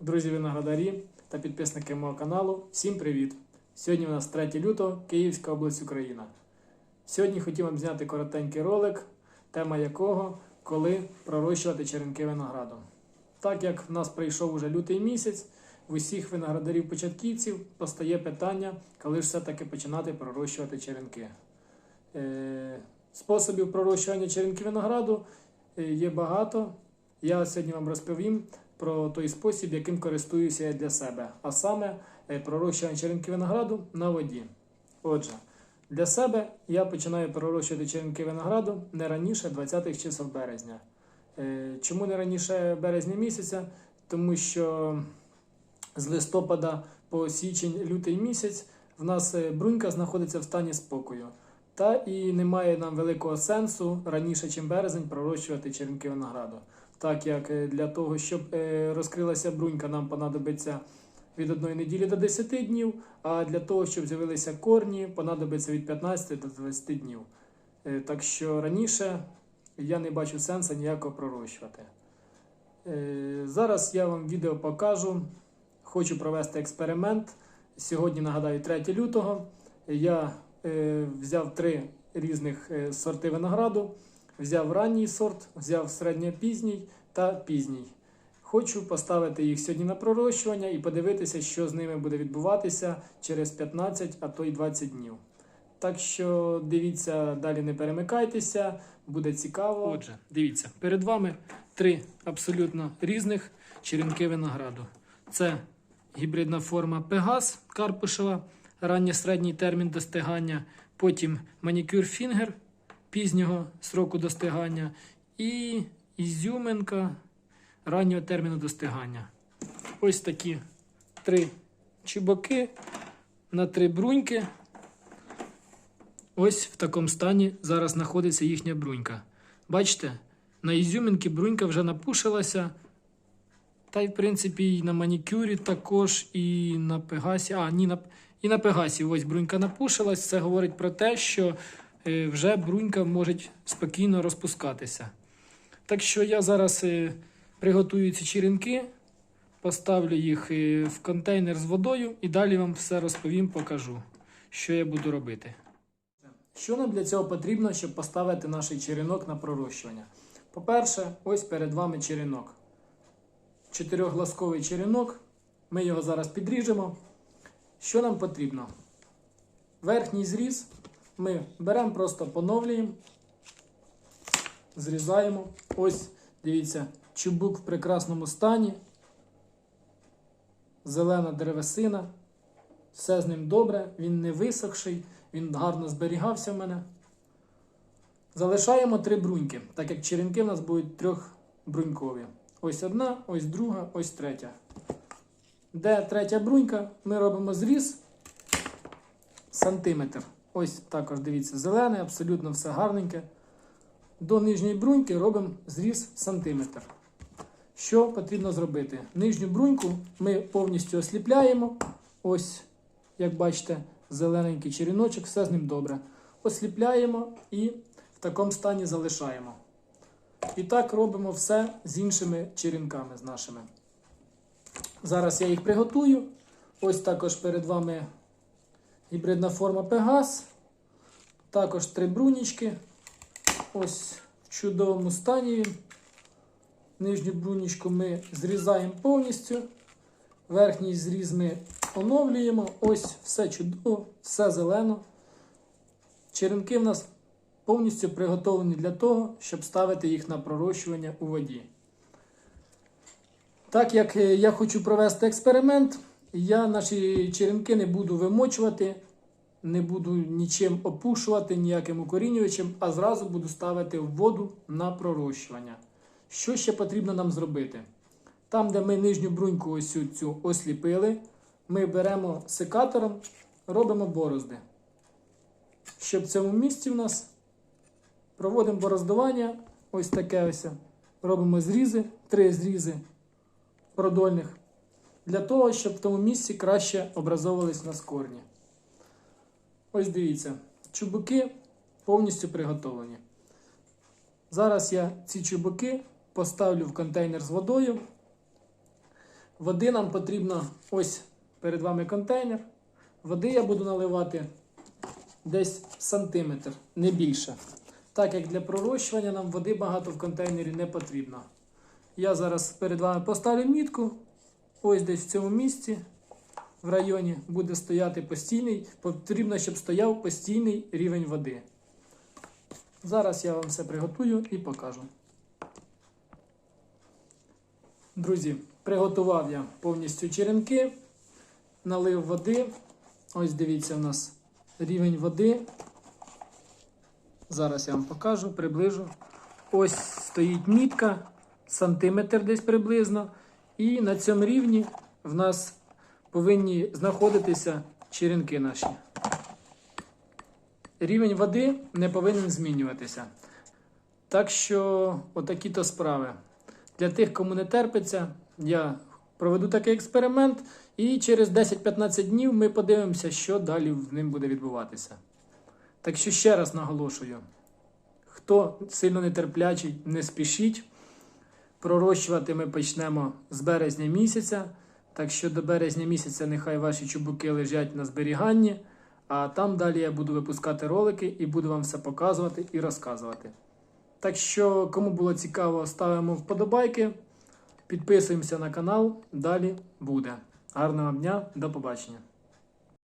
Друзі виноградарі та підписники мого каналу, всім привіт! Сьогодні у нас 3 лютого, Київська область Україна. Сьогодні хотів вам зняти коротенький ролик, тема якого коли пророщувати черенки винограду. Так як в нас прийшов уже лютий місяць, в усіх виноградарів-початківців постає питання, коли ж все-таки починати пророщувати черенки. Е, Способів пророщування черенків винограду е, є багато. Я сьогодні вам розповім про той спосіб, яким користуюся я для себе, а саме е, пророщування черенки винограду на воді. Отже, для себе я починаю пророщувати черенки винограду не раніше 20-х чисел березня. Е, Чому не раніше березня місяця? Тому що з листопада по січень, лютий місяць в нас е, брунька знаходиться в стані спокою. Та і немає нам великого сенсу раніше, ніж березень, пророщувати черенки винограду. Так як е, для того, щоб е, розкрилася брунька, нам понадобиться від 1 неділі до 10 днів, а для того, щоб з'явилися корні, понадобиться від 15 до 20 днів. Е, Так що раніше я не бачу сенсу ніякого пророщувати. Зараз я вам відео покажу. Хочу провести експеримент. Сьогодні, нагадаю, 3 лютого. Я взяв три різних сорти винограду. Взяв ранній сорт, взяв середньопізній та пізній. Хочу поставити їх сьогодні на пророщування і подивитися, що з ними буде відбуватися через 15, а то й 20 днів. Так що дивіться, далі не перемикайтеся, буде цікаво. Отже, дивіться, перед вами три абсолютно різних черенки винограду. Це гібридна форма Пегас Карпушева, ранньо-середній термін достигання, потім манікюр Фінгер пізнього сроку достигання і ізюминка раннього терміну достигання. Ось такі три чубаки на три бруньки. Ось в такому стані зараз знаходиться їхня брунька. Бачите, на ізюминки брунька вже напушилася. Та й, в принципі, і на манікюрі також, і на пегасі. А, ні, на, і на пегасі ось брунька напушилась. Це говорить про те, що вже брунька може спокійно розпускатися. Так що я зараз е, приготую ці черенки, поставлю їх е, в контейнер з водою і далі вам все розповім, покажу, що я буду робити. Що нам для цього потрібно, щоб поставити наш черенок на пророщування? По-перше, ось перед вами черенок. Чотирьохглазковий черенок. Ми його зараз підріжемо. Що нам потрібно? Верхній зріз ми беремо, просто поновлюємо, зрізаємо. Ось, дивіться, чубук в прекрасному стані. Зелена древесина. Все з ним добре, він не висохший, він гарно зберігався в мене. Залишаємо три бруньки, так як черенки в нас будуть трьохбрунькові. Ось одна, ось друга, ось третя. Де третя брунька, ми робимо зріз сантиметр. Ось також дивіться, зелене, абсолютно все гарненьке. До нижньої бруньки робимо зріз сантиметр. Що потрібно зробити? Нижню бруньку ми повністю осліпляємо. Ось, як бачите, зелененький черіночок, все з ним добре. Осліпляємо і в такому стані залишаємо. І так робимо все з іншими черенками з нашими. Зараз я їх приготую. Ось також перед вами гібридна форма Пегас. Також три брунічки. Ось в чудовому стані. Нижню брунічку ми зрізаємо повністю. Верхній зріз ми оновлюємо. Ось все чудово, все зелено. Черенки в нас повністю приготовлені для того, щоб ставити їх на пророщування у воді. Так як е, я хочу провести експеримент, я наші черенки не буду вимочувати, не буду нічим опушувати, ніяким укорінювачем, а зразу буду ставити воду на пророщування. Що ще потрібно нам зробити? Там, де ми нижню бруньку ось цю осліпили, ми беремо секатором, робимо борозди. Щоб в цьому місці в нас проводимо бороздування, ось таке ось. Робимо зрізи, три зрізи продольних, для того, щоб в тому місці краще образовувались нас корні. Ось дивіться, чубуки повністю приготовлені. Зараз я ці чубуки поставлю в контейнер з водою. Води нам потрібно ось перед вами контейнер. Води я буду наливати десь сантиметр, не більше. Так як для пророщування нам води багато в контейнері не потрібно. Я зараз перед вами поставлю мітку. Ось десь в цьому місці в районі буде стояти постійний. Потрібно, щоб стояв постійний рівень води. Зараз я вам все приготую і покажу. Друзі, приготував я повністю черенки, налив води. Ось дивіться, у нас рівень води. Зараз я вам покажу, приближу. Ось стоїть мітка, сантиметр десь приблизно. І на цьому рівні в нас повинні знаходитися черенки наші. Рівень води не повинен змінюватися. Так що, отакі то справи. Для тих, кому не терпиться, я проведу такий експеримент, і через 10-15 днів ми подивимося, що далі в ним буде відбуватися. Так що ще раз наголошую: хто сильно нетерплячий, не спішіть. Пророщувати ми почнемо з березня місяця. Так що до березня місяця нехай ваші чубуки лежать на зберіганні, а там далі я буду випускати ролики і буду вам все показувати і розказувати. Так що, кому було цікаво, ставимо вподобайки, підписуємося на канал. Далі буде. Гарного дня, до побачення.